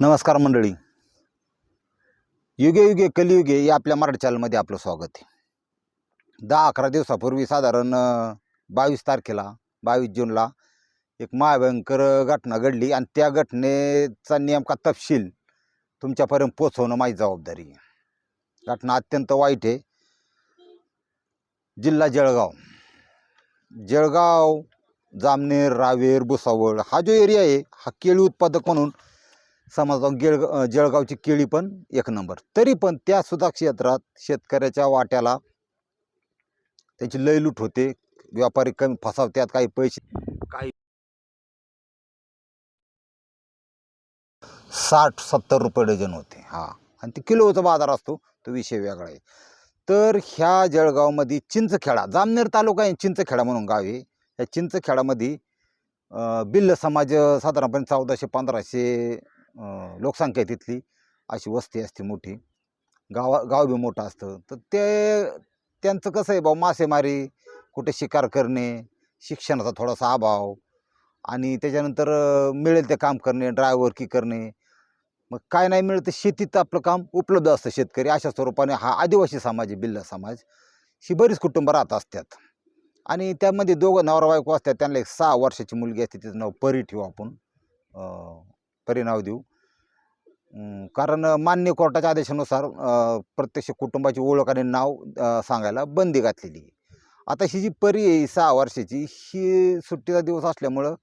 नमस्कार मंडळी. युगे युगे कलियुगे या आपल्या मराठी चॅनलमध्ये आपलं स्वागत आहे. दहा अकरा दिवसापूर्वी साधारण बावीस तारखेला बावीस जूनला एक महाभयंकर घटना घडली आणि त्या घटनेचा नेमका तपशील तुमच्यापर्यंत पोचवणं माझी जबाबदारी आहे. घटना अत्यंत वाईट आहे. जिल्हा जळगाव. जळगाव जामनेर रावेर भुसावळ हा जो एरिया आहे हा केळी उत्पादक म्हणून समजा गेळ जळगावची केळी पण एक नंबर. तरी पण त्या सुद्धा क्षेत्रात शेतकऱ्याच्या वाट्याला त्याची लयलूट होते. व्यापारी कमी फसावत्यात काही पैसे काही साठ सत्तर रुपये डझन होते. हा. आणि ते किलोचा बाजार असतो तो विषय वेगळा आहे. तर ह्या जळगावमध्ये चिंचखेडा जामनेर तालुका आहे चिंचखेडा म्हणून गाव आहे. या चिंचखेडामध्ये बिल्ल समाज साधारणपणे चौदाशे पंधराशे लोकसंख्या आहे तिथली अशी वस्ती असते मोठी. गावा गाव बी मोठं असतं. तर ते त्यांचं कसं आहे भाऊ मासेमारी कुठे शिकार करणे शिक्षणाचा थोडासा अभाव आणि त्याच्यानंतर मिळेल ते काम करणे ड्रायव्हरकी करणे. मग काय नाही मिळतं शेतीत आपलं काम उपलब्ध असतं शेतकरी. अशा स्वरूपाने हा आदिवासी समाज आहे बिल्ला समाज. ही बरीच कुटुंब राहत असतात. आणि त्यामध्ये दोघं नवरा बायको असतात. त्यांना एक सहा वर्षाची मुलगी असते तिचं नाव परी ठेवू आपण. परिणाम देऊ. कारण मान्य कोर्टाच्या आदेशानुसार प्रत्यक्ष कुटुंबाची ओळख आणि नाव सांगायला बंदी घातलेली आहे. आता ही जी परी आहे सहा वर्षाची ही सुट्टीचा दिवस असल्यामुळं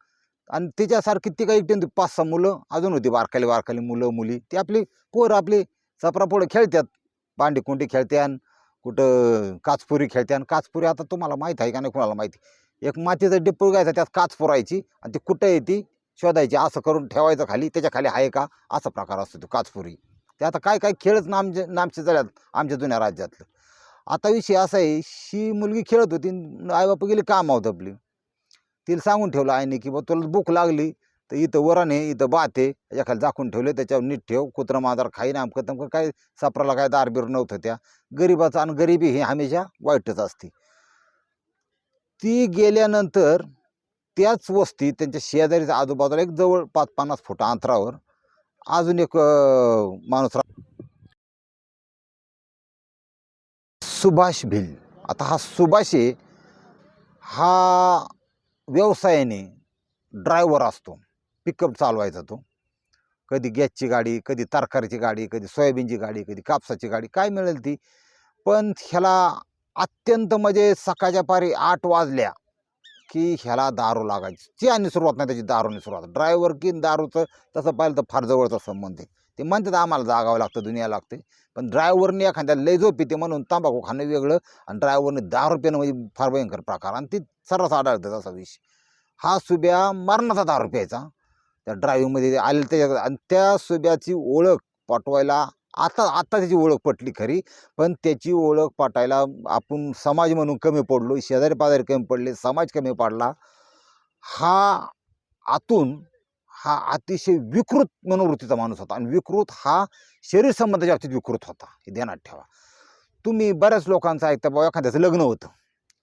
आणि त्याच्यासारखी ती काही एकटी पाच सहा मुलं अजून होती बारकाली बारकाली मुलं मुली ती आपली पोर आपली चपरापोळं खेळतात पांडी कुंडी खेळत्यान कुठं काचपुरी खेळत्यान. काचपुरी आता तुम्हाला माहीत आहे का नाही कुणाला माहिती? एक मातीचा डिप्पू घ्यायचा त्यात काच पुरायची आणि ती कुठं येते शोधायची असं करून ठेवायचं खाली त्याच्याखाली आहे का? असा प्रकार असतो तो काचपुरी. ते आता काय काय खेळच नामचे नामचे झाल्यात आमच्या जुन्या राज्यातलं. आता विषय असा आहे शी मुलगी खेळत होती आईबापा गेली कामावत आपली तिला सांगून ठेवलं आईने की बा तुला भूक लागली तर इथं वरण आहे इथं भात आहे याच्या झाकून ठेवले त्याच्यावर नीट ठेव कुत्रं मांजर खाईन आमकं तमकं काय सापराला काय दारबीर नव्हतं त्या. गरिबाचं आणि गरिबी ही हमेशा वाईटच असते. ती गेल्यानंतर त्याच वस्ती त्यांच्या शेजारीच्या आजूबाजूला एक जवळ पाच पन्नास फूट अंतरावर अजून एक माणूस सुभाष भिल. आता हा सुभाष आहे हा व्यवसायाने ड्रायव्हर असतो. पिकअप चालवायचा तो. कधी गॅसची गाडी कधी तरकारीची गाडी कधी सोयाबीनची गाडी कधी कापसाची गाडी काय मिळेल ती? पण ह्याला अत्यंत म्हणजे सकाळच्या पारी आठ वाजल्या. की ह्याला दारू लागायची. ती आणि सुरुवात नाही त्याची दारूने सुरुवात. ड्रायव्हर की दारूचं तसं पाहिलं तर फार जवळचा संबंध आहे. ते म्हणतात आम्हाला जागावं लागतं दुनिया लागते. पण ड्रायव्हरने एखाद्या लय पिते म्हणून तंबाखू खाणं वेगळं आणि ड्रायव्हरने दारू पिणं म्हणजे फार भयंकर प्रकार आणि ती सर्रास आढळतं असा विषय. हा सुब्या मरणाचा दारू प्यायचा. त्या ड्रायव्हिंगमध्ये आलेलं त्याच्या आणि त्या सुब्याची ओळख पटवायला आता आता त्याची ओळख पटली खरी. पण त्याची ओळख पटायला आपण समाज म्हणून कमी पडलो शेजारी पाजारी कमी पडले समाज कमी पडला. हा आतून हा अतिशय विकृत मनोवृत्तीचा माणूस होता. आणि विकृत हा शरीर संबंधाच्या बाबतीत विकृत होता. हे ध्यानात ठेवा. तुम्ही बऱ्याच लोकांचं ऐकता बाबा एखाद्याचं लग्न होतं.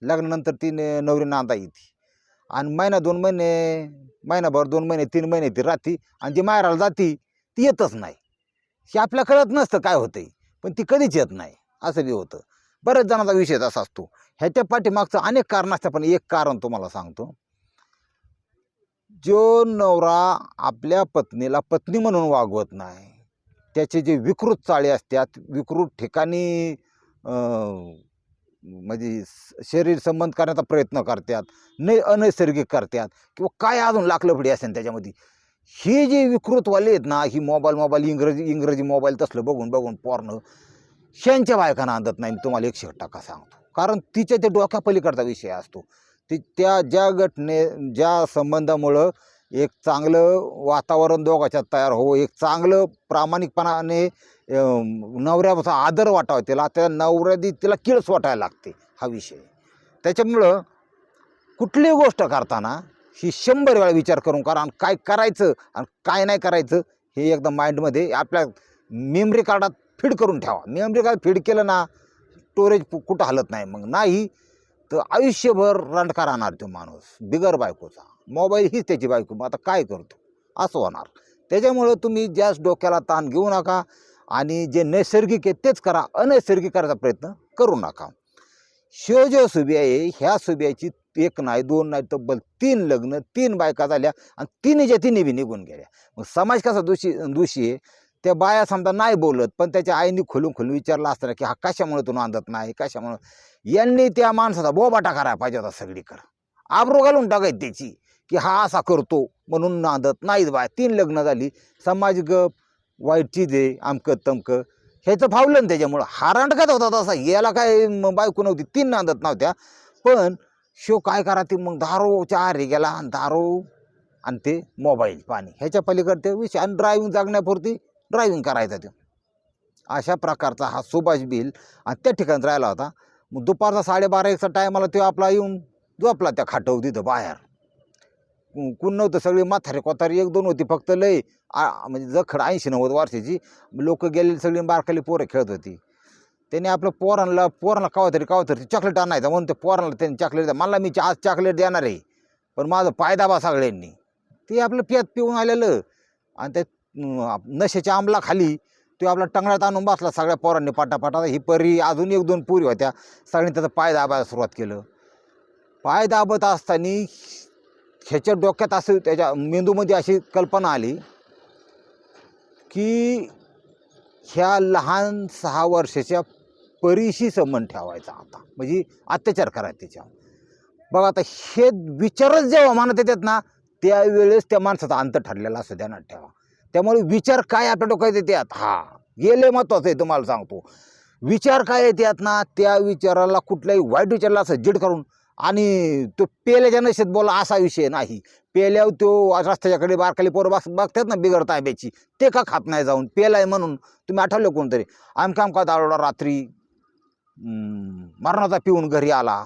लग्नानंतर ती नवरी नांदा येते. आणि महिना दोन महिने महिनाभर दोन महिने तीन महिने ती राहते. आणि ती मायराला जाती ती येतच नाही. हे आपल्या कळत नसतं काय होतंय पण ती कधीच येत नाही असं बी होतं. बऱ्याच जणांचा विषय असा असतो. ह्याच्या पाठीमागचं अनेक कारण असतं पण एक कारण तुम्हाला सांगतो. जो नवरा आपल्या पत्नीला पत्नी म्हणून वागवत नाही त्याचे जे विकृत चाळे असतात विकृत ठिकाणी म्हणजे शरीर संबंध करण्याचा प्रयत्न करतात नै अनैसर्गिक करतात किंवा काय अजून लाकलफडी असेल त्याच्यामध्ये हे जे विकृतवाले आहेत ना ही मोबाईल मोबाईल इंग्रजी इंग्रजी मोबाईल तसलं बघून बघून पोरणं ह्यांच्या बायकांना आणत नाही. मी तुम्हाला एकशे टक्का सांगतो. कारण तिच्या त्या डोक्यापलीकडचा विषय असतो. ती त्या ज्या घटने ज्या संबंधामुळं एक चांगलं वातावरण दोघाच्यात तयार हो एक चांगलं प्रामाणिकपणाने नवऱ्याचा आदर वाटावा त्याला त्या नवऱ्यादी तिला किळस वाटायला लागते हा विषय. त्याच्यामुळं कुठलीही गोष्ट करताना ही शंभर वेळा विचार करून करा आणि काय करायचं आणि काय नाही करायचं हे एकदम माइंडमध्ये आपल्या मेमरी कार्डात फीड करून ठेवा. मेमरी कार्ड फीड केलं ना स्टोरेज कुठं हलत नाही. मग नाही तर आयुष्यभर रंडका राहणार तो माणूस बिगर बायकोचा. मोबाईल हीच त्याची बायको. मग आता काय करतो? असं होणार. त्याच्यामुळं तुम्ही जास्त डोक्याला ताण घेऊ नका आणि जे नैसर्गिक आहे तेच करा. अनैसर्गिक करायचा प्रयत्न करू नका. शिव सुबिया सुबी आहे ह्या सुबियाची एक नाही दोन नाही तब्बल तीन लग्न तीन बायका झाल्या आणि तिन्हीच्या तिन्ही बी निघून गेल्या. मग समाज कसा दोषी दोषी आहे? त्या बाया समजा नाही बोलत पण त्याच्या आईने खोलून खोलून विचारलं असताना की हा कशामुळे तू नांदत नाही कशामुळं? यांनी त्या माणसाचा बोबाटा करायला पाहिजे होता सगळीकडं. आबरू घालून टाकायची त्याची की हा असा करतो म्हणून नांदत नाहीत बाय. तीन लग्न झाली समाज गप वाईट चीज आहे अमकं तमकं. ह्याचं फावलं ना त्याच्यामुळं. हारांडकात होता तसा. याला काय बायको नव्हती तीन नांदत नव्हत्या. पण शो काय करा ते? मग दारूच्या आरे गेला आणि दारू आणि ते मोबाईल पाणी. ह्याच्या पलीकडे ते विषय आणि ड्रायव्हिंग जागण्यापुरती ड्रायव्हिंग करायचा ते. अशा प्रकारचा हा सुभाष बिल आणि त्या ठिकाणी राहिला होता. मग दुपारचा साडेबारा एकचा टायमाला तो आपला येऊन झोपला त्या खाटव तिथं बाहेर. कु- कोण नव्हतं सगळी माथारी कोथारी एक दोन होती फक्त लय आ- म्हणजे जखड ऐंशी नव्वद वर्षाची. लोक गेलेली सगळी बारकाली पोरं खेळत होती. त्याने आपलं पोरांना पोरांना कावा तरी कावा तरी चॉकलेट आणायचं म्हणून ते पोरांना त्यांनी चॉकलेट द्या. मला मी आज चॉकलेट देणार आहे. पण माझं पाय दाबा सगळ्यांनी. ते आपलं पेत पिऊन आलेलं. आणि ते नशेच्या अंमलाखाली तो आपला टंगळ्यात आणून बसला सगळ्या पोरांनी पाटापाटा. ही परी अजून एक दोन पुरी होत्या. सगळ्यांनी त्याचा पाय दाबायला सुरुवात केलं. पाय दाबत असताना ह्याच्या डोक्यात असं त्याच्या मेंदूमध्ये अशी कल्पना आली की ह्या लहान सहा वर्षाच्या परीशी संबंध ठेवायचा आता. म्हणजे अत्याचार करायचा त्याच्यावर. बघा आता हे विचारच जेव्हा मानत येतात ना त्यावेळेस त्या माणसाचा अंत ठरलेला असं ध्यानात ठेवा. त्यामुळे विचार काय आपल्या डोक्यात येतात हा गेले महत्वाचं आहे तुम्हाला सांगतो. विचार काय येतात ना त्या विचाराला कुठल्याही वाईट विचाराला असं जिड करून आणि तो पेल्याच्या नशेत बोला असा विषय नाही. पेल्यावर तो रस्त्याच्याकडे बारकाली पोरं बस बघतात ना बिगर ताब्याची ते का खात नाही जाऊन? पेलाय म्हणून तुम्ही आठवलं कोणतरी? आमका आमका दारोडा रात्री. मरणाचा पिऊन घरी आला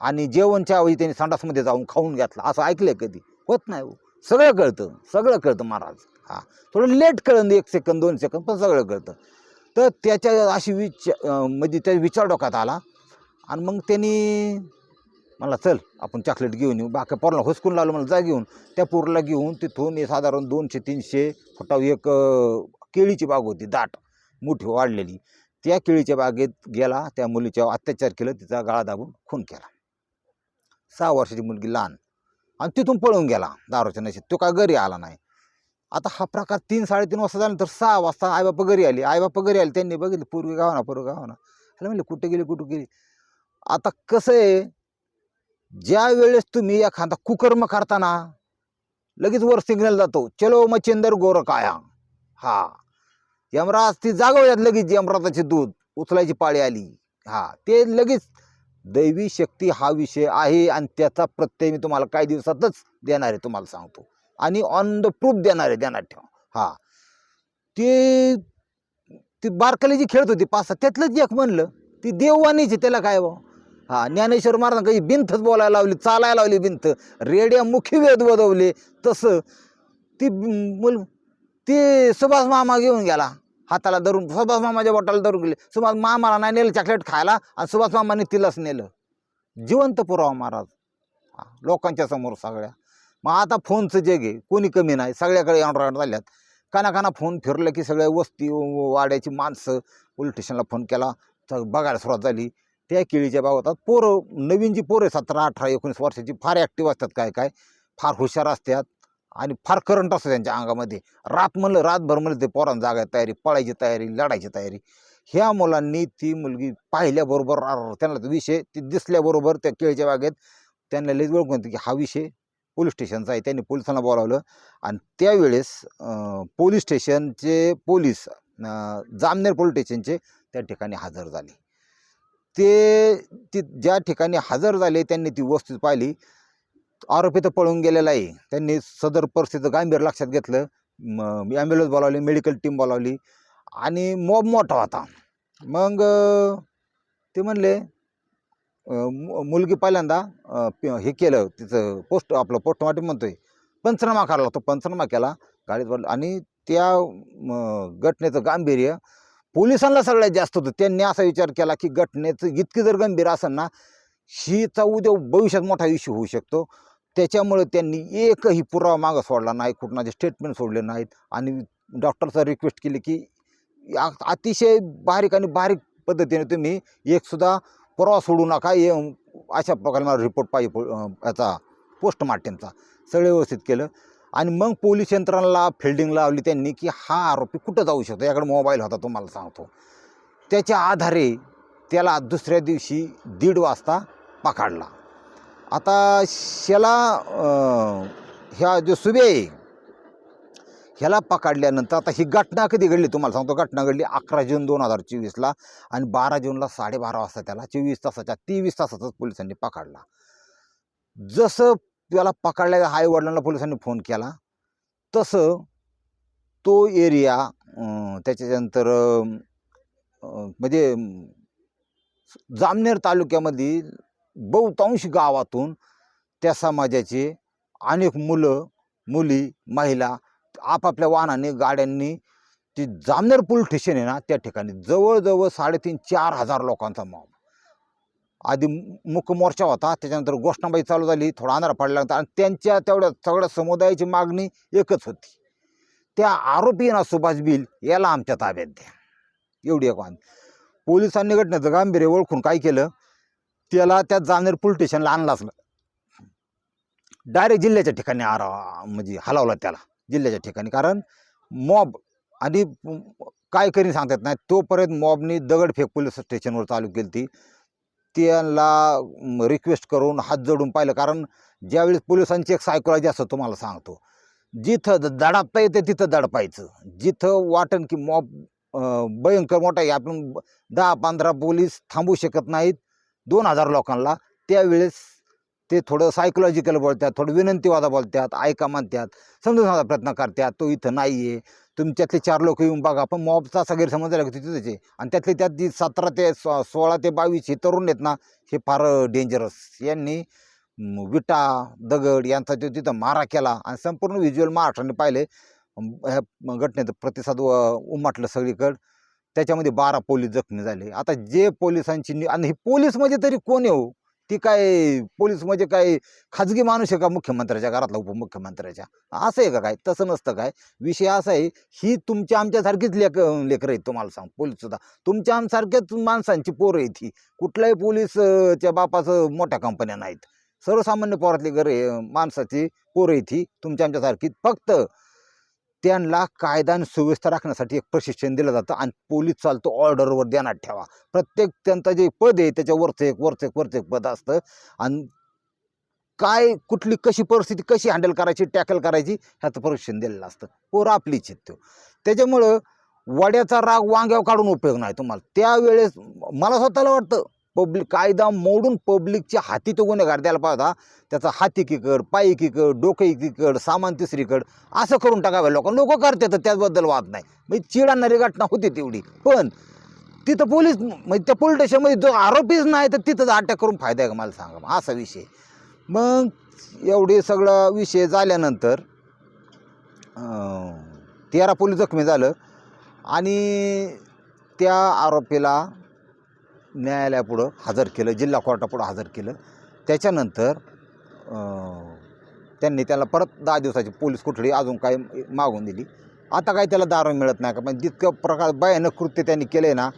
आणि जेवणच्या ऐवजी त्यांनी संडासमध्ये जाऊन खाऊन घेतला. असं ऐकलं कधी? होत नाही हो. सगळं कळतं. सगळं कळतं महाराज. हां. थोडं लेट कळन एक सेकंद दोन सेकंद पण सगळं कळतं. तर त्याच्या अशी विच म्हणजे त्या विचार डोक्यात आला. आणि मग त्यांनी मला चल आपण चॉकलेट घेऊन येऊ. बाकी पोरला हुसकून लावलं मला जा घेऊन. त्या पोरला घेऊन तिथून साधारण दोनशे तीनशे फुटाव एक केळीची बाग होती दाट. मोठी वाढलेली. त्या केळीच्या बागेत गेला त्या मुलीच्यावर अत्याचार केलं तिचा गळा दाबून खून केला. सहा वर्षाची मुलगी लहान आणि तिथून पळून गेला दारूच्या नशेत. तो काय घरी आला नाही. आता हा प्रकार तीन साडेतीन वाजता झाल्यानंतर सहा वाजता आईबापा घरी आली. आईबापा घरी आली त्यांनी बघितलं पूर्वी गावाना पूर्वी गावाना त्याला म्हणले कुठे गेली कुठं गेली? आता कसं आहे ज्या वेळेस तुम्ही एखादा कुकर्म करताना लगेच वर सिग्नल जातो चलो मच्छिंदर गोर काया हा. यमराज ती जागवल्यात लगेच यमराजाचे दूध उचलायची पाळी आली. हा ते लगेच दैवी शक्ती हा विषय आहे आणि त्याचा प्रत्यय मी तुम्हाला काही दिवसातच देणार आहे तुम्हाला सांगतो. आणि ऑन द प्रूफ देणार आहे देणार ठेवा. हा. ते ती बारकाली जी खेळत होती पाच सहा त्यातलंच एक म्हणलं ती देववाणीची त्याला काय बा? हा ज्ञानेश्वर महाराज काही भिंतच बोलायला लावली चालायला लावली भिंत. रेड्या मुखी वेद वदवले तसं. ती मुल ते सुभाष मामा घेऊन गेला. हाताला धरून सुभाष मामाच्या बोटाला धरून गेले. सुभाष मामाला नाही नेलं चॉकलेट खायला आणि सुभाष मामाने तिलाच नेलं. जिवंत पुरावा महाराज. हा, लोकांच्या समोर सगळ्या. मग आता फोनचं जग आहे. कोणी कमी नाही. सगळ्याकडे अँड्रॉइड झाल्यात. काना काना फोन फिरलं की सगळ्या वस्ती व- वाड्याची माणसं पोलीस स्टेशनला फोन केला. तर बघायला सुरुवात झाली. त्या केळीच्या बाबतात पोरं नवीन जी पोरं सतरा अठरा एकोणीस वर्षाची फार ॲक्टिव्ह असतात काय काय? फार हुशार असतात. आणि फार करंट असतो त्यांच्या अंगामध्ये. रात म्हणलं रातभर म्हणलं ते पोरांना जागायची तयारी पळायची तयारी लढायची तयारी. ह्या मुलांनी ती मुलगी पाहिल्याबरोबर त्यांना तो विषय ती दिसल्याबरोबर त्या केळीच्या बागेत त्यांना लगेच ओळखून की हा विषय पोलीस स्टेशनचा आहे. त्यांनी पोलिसांना बोलावलं आणि त्यावेळेस पोलीस स्टेशनचे पोलीस जामनेर पोलीस स्टेशनचे त्या ठिकाणी हजर झाले. ते ती ज्या ठिकाणी हजर झाले त्यांनी ती वस्तू पाहिली. आरोपी तर पळून गेलेला आहे. त्यांनी सदर परिस्थितीचं गांभीर लक्षात घेतलं. ॲम्ब्युलन्स बोलावली मेडिकल टीम बोलावली. आणि मॉब मोठा होता. मग ते म्हणले मु- मुलगी पहिल्यांदा हे केलं. तिचं पोस्ट आपलं पोस्टमार्टम म्हणतोय. पंचनामा करायला तो पंचनामा केला. गाडीत भरलं आणि त्या घटनेचं गांभीर्य पोलिसांना सगळ्यात जास्त होतं. त्यांनी असा विचार केला की घटनेचं इतकी जर गंभीर असेल ना शीचा उद्या भविष्यात मोठा इश्यू होऊ शकतो. त्याच्यामुळे त्यांनी एकही पुरावा मागं सोडला नाही कुठणाचे स्टेटमेंट सोडले नाहीत. आणि डॉक्टरचा रिक्वेस्ट केली की अतिशय बारीक आणि बारीक पद्धतीने तुम्ही एकसुद्धा पुरावा सोडू नका. हे अशा प्रकारे मला रिपोर्ट पाहिजे पो- याचा पोस्टमार्टमचा सगळं व्यवस्थित केलं. आणि मग पोलीस यंत्रणाला फिल्डिंग लावली त्यांनी की हा आरोपी कुठं जाऊ शकतो? याकडे मोबाईल होता तुम्हाला सांगतो. त्याच्या आधारे त्याला दुसऱ्या दिवशी दीड वाजता पकडला. आता ह्याला ह्या जो सुबे आहे ह्याला पकडल्यानंतर आता ही घटना कधी घडली? तुम्हाला सांगतो घटना घडली अकरा जून दोन हजार चोवीसला आणि बारा जूनला साडेबारा वाजता त्याला चोवीस तासाच्या तेवीस तासातच पोलिसांनी पकडला. जसं त्याला पकडल्या आई वडिलांना पोलिसांनी फोन केला तसं तो एरिया त्याच्यानंतर म्हणजे जामनेर तालुक्यामधील बहुतांश गावातून त्या समाजाचे अनेक मुलं मुली महिला आपापल्या वाहनाने गाड्यांनी ती जामनेर पोलीस स्टेशन आहे ना त्या ठिकाणी जवळजवळ साडेतीन चार हजार लोकांचा मॉब आधी मुख्य मोर्चा होता त्याच्यानंतर गोष्णाबाई चालू झाली थोडा अंधार होता आणि त्यांच्या तेवढ्या सगळ्या समुदायाची मागणी एकच होती. त्या आरोपी ना सुभाष बिल याला आमच्या ताब्यात द्या. एवढी एक वाद पोलिसांनी घटनेचं गांभीर्य ओळखून काय केलं? त्याला त्या जामनेर पोलीस स्टेशनला आणलाच डायरेक्ट जिल्ह्याच्या ठिकाणी आरा म्हणजे हलवला त्याला जिल्ह्याच्या ठिकाणी. कारण मॉब आणि काय करीन सांगतात नाही तोपर्यंत मॉबनी दगडफेक पोलीस स्टेशनवर चालू केली ती त्याला रिक्वेस्ट करून हात जोडून पाहिलं. कारण ज्यावेळेस पोलिसांची एक सायकोलॉजी असं तुम्हाला सांगतो जिथं दडपता येते तिथं दडपायचं. जिथं वाटन की मॉब भयंकर मोठा आहे आपण दहा पंधरा पोलीस थांबू शकत नाहीत. दोन हजार लोकांना त्यावेळेस ते थोडं सायकोलॉजिकल बोलतात थोडं विनंतीवादा बोलतात ऐका म्हणतात समजून सांगा प्रयत्न करतात तो इथं नाही आहे तुमच्यातले चार लोक येऊन बघा पण मॉबचा असा गैरसमज झाला की आणि त्यातले त्यात जी सतरा ते सो सोळा ते बावीस हे तरुण आहेत ना हे फार डेंजरस यांनी विटा दगड यांचा तो तिथं मारा केला आणि संपूर्ण व्हिज्युअल महाराष्ट्राने पाहिले. ह्या म- घटनेचं प्रतिसाद व- उमटलं सगळीकडं. त्याच्यामध्ये बारा पोलीस जखमी झाले. आता जे पोलिसांची नि- आणि हे पोलीस म्हणजे तरी कोण येऊ हो? ती काय पोलीस म्हणजे काय खाजगी माणूस आहे का मुख्यमंत्र्याच्या घरातला उपमुख्यमंत्र्याच्या? असं आहे का काय? तसं नसतं काय? विषय असा आहे ही तुमच्या आमच्यासारखीच लेक लेकरं आहेत तुम्हाला सांग पोलीस सुद्धा तुमच्या आमसारख्याच माणसांची पोरं आहेत ही. कुठल्याही पोलीसच्या बापाचं मोठ्या कंपन्या नाहीत. सर्वसामान्य पोरातली घर माणसाची पोरं आहेत ही. तुमच्या आमच्यासारखी. फक्त त्यांना कायदा आणि सुव्यवस्था राखण्यासाठी एक प्रशिक्षण दिलं जातं आणि पोलीस चालतो ऑर्डरवर ध्यानात ठेवा. प्रत्येक त्यांचं जे पद आहे त्याच्यावरचं एक वरचं एक वरचं एक पद असतं. आणि काय कुठली कशी परिस्थिती कशी हँडल करायची टॅकल करायची ह्याचं प्रशिक्षण दिलेलं असतं. पोरं आपली आहेत तो. त्याच्यामुळं वड्याचा राग वांग्यावर काढून उपयोग नाही तुम्हाला. त्यावेळेस मला स्वतःला वाटतं पब्लिक कायदा मोडून पब्लिकच्या हाती तो गुन्हेगार द्यायला पाहता त्याचा हात एकीकड पाय एकीकड डोकं एकीकड सामान तिसरीकड असं करून टाकावं लोक. लोक करतात त्याचबद्दल वाद नाही. म्हणजे चिड घटना होती तेवढी. पण तिथं पोलीस म्हणजे त्या पोलीस स्टेशनमध्ये जो आरोपीच नाही तर तिथं अटॅक करून फायदा आहे का मला सांगा मग असा विषय. मग एवढे सगळं विषय झाल्यानंतर तेरा पोलीस जखमी झालं. आणि त्या आरोपीला न्यायालयापुढं हजर केलं जिल्हा कोर्टापुढं हजर केलं. त्याच्यानंतर त्यांनी त्याला परत दहा दिवसाची पोलीस कोठडी अजून काय मागून दिली. आता काय त्याला दारू मिळत नाही का? पण जितकं प्रकार भयानक कृत्य त्यांनी केलं आहे ना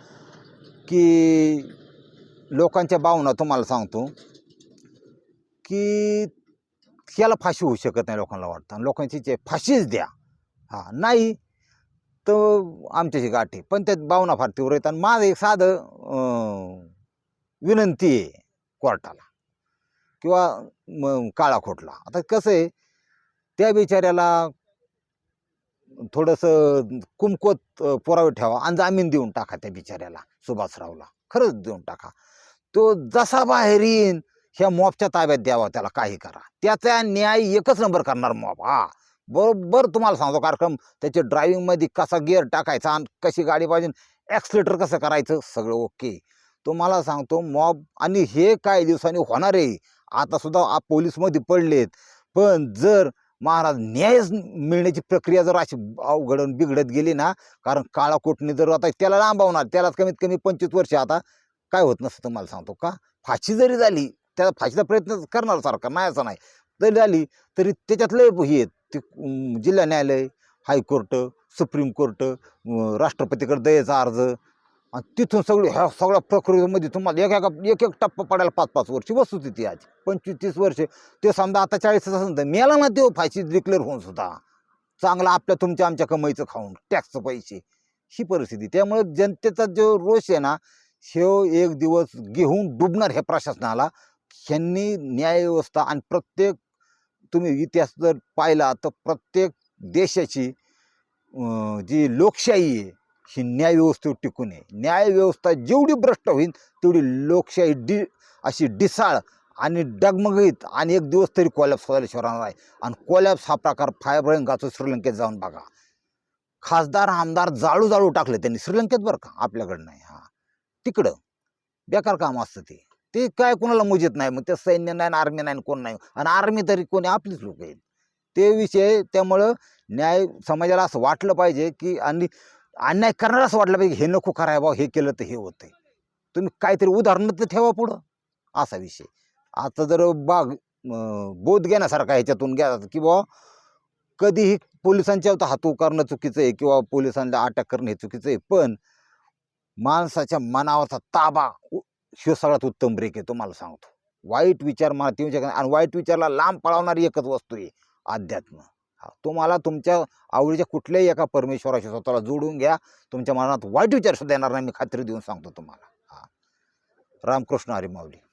की लोकांच्या भावना तुम्हाला सांगतो की याला फाशी होऊ शकत नाही लोकांना वाटतं. आणि लोकांची जे फाशीच द्या. हां नाही तर आमच्याशी गाठी. पण त्यात भावना फार तीव्र आहेत. आणि माझं एक साधं विनंती आहे कोर्टाला. किंवा म काळा खोटला. आता कसं आहे त्या बिचाऱ्याला थोडंसं कुमकोत पुरावे ठेवा आणि जामीन देऊन टाका त्या बिचाऱ्याला सुभाषरावला. खरंच देऊन टाका. तो जसा बाहेर येईन ह्या मॉबच्या ताब्यात द्यावा त्याला काही करा. त्याचा न्याय एकच नंबर करणार मॉब हा. बरोबर तुम्हाला सांगतो कार्यक्रम त्याच्या ड्रायव्हिंगमध्ये कसा गिअर टाकायचा आणि कशी गाडी पाहिजे ॲक्सिलेटर कसं करायचं सगळं ओके. तुम्हाला सांगतो मॉब आणि हे काही दिवसांनी होणार आहे. आतासुद्धा पोलीसमध्ये पडलेत. पण जर महाराज न्यायच मिळण्याची प्रक्रिया जर अशी अवघडून बिघडत गेली ना कारण काळा कोटणी जर आता त्याला लांबवणार त्याला कमीत कमी पंचवीस वर्ष आता काय होत नसतं तुम्हाला सांगतो का? फाशी जरी झाली त्याला फाशीचा प्रयत्न करणार सारखा नाही असं नाही. जरी झाली तरी त्याच्यातले हे आहेत. ते जिल्हा न्यायालय हायकोर्ट सुप्रीम कोर्ट राष्ट्रपतीकडे दयेचा अर्ज. आणि तिथून सगळी ह्या सगळ्या प्रक्रियेमध्ये तुम्हाला एक एक एक टप्पा पडायला पाच पाच वर्ष वस्तुस्थिती आज. पंचवीस तीस वर्ष. ते समजा आता चाळीस असेल तर मेला ना देऊ फाशी डिक्लेअर होऊन सुद्धा. चांगला आपल्या तुमच्या आमच्या कमाईचं खाऊन टॅक्सचं पैसे. ही परिस्थिती. त्यामुळे जनतेचा जो रोष आहे ना ह्यो एक दिवस घेऊन डुबणार हे प्रशासनाला. ह्यांनी न्यायव्यवस्था आणि प्रत्येक तुम्ही इतिहास जर पाहिला तर प्रत्येक देशाची जी लोकशाही आहे ही न्यायव्यवस्थेवर टिकून आहे. न्यायव्यवस्था जेवढी भ्रष्ट होईल तेवढी लोकशाही डि अशी डिसाळ आणि डगमगीत आणि एक दिवस तरी कोलॅप्स व्हायला शिवराणार आहे. आणि कोलॅप्स हा प्रकार फाय भयंकाचं श्रीलंकेत जाऊन बघा. खासदार आमदार जाळू जाळू टाकले त्यांनी. श्रीलंकेत बरं का? आपल्याकडं नाही. हा. तिकडं. बेकार काम असतं ते. ते काय कोणाला मोजत नाही. मग ते सैन्य नाही आर्मी नाही कोण नाही. आणि आर्मी तरी कोणी आपलीच लोक आहेत. ते विषय त्यामुळं न्याय समाजाला असं वाटलं पाहिजे की आणि अन्याय करणारा असं वाटलं पाहिजे हे नको कराय बा हे केलं तर हे होतंय. तुम्ही काहीतरी उदाहरणं तर ठेवा पुढं. असा विषय आता जर बाग बोध घेण्यासारखा ह्याच्यातून घ्या की बुवा कधीही पोलिसांच्या हात उकारणं चुकीचं आहे किंवा पोलिसांना अटक करणं हे चुकीचं आहे. पण माणसाच्या मनावरचा ताबा उ- ह्यो सगळ्यात उत्तम ब्रेक आहे तुम्हाला सांगतो. वाईट विचार मला ते शकत आणि वाईट विचारला लांब पळवणारी एकच वस्तू आहे अध्यात्म. हा, तुम्हाला तुमच्या आवडीच्या कुठल्याही एका परमेश्वराशी स्वतःला जोडून घ्या तुमच्या मनात वाईट विचारसुद्धा येणार नाही मी खात्री देऊन सांगतो तुम्हाला. हां. रामकृष्ण हरी माऊली.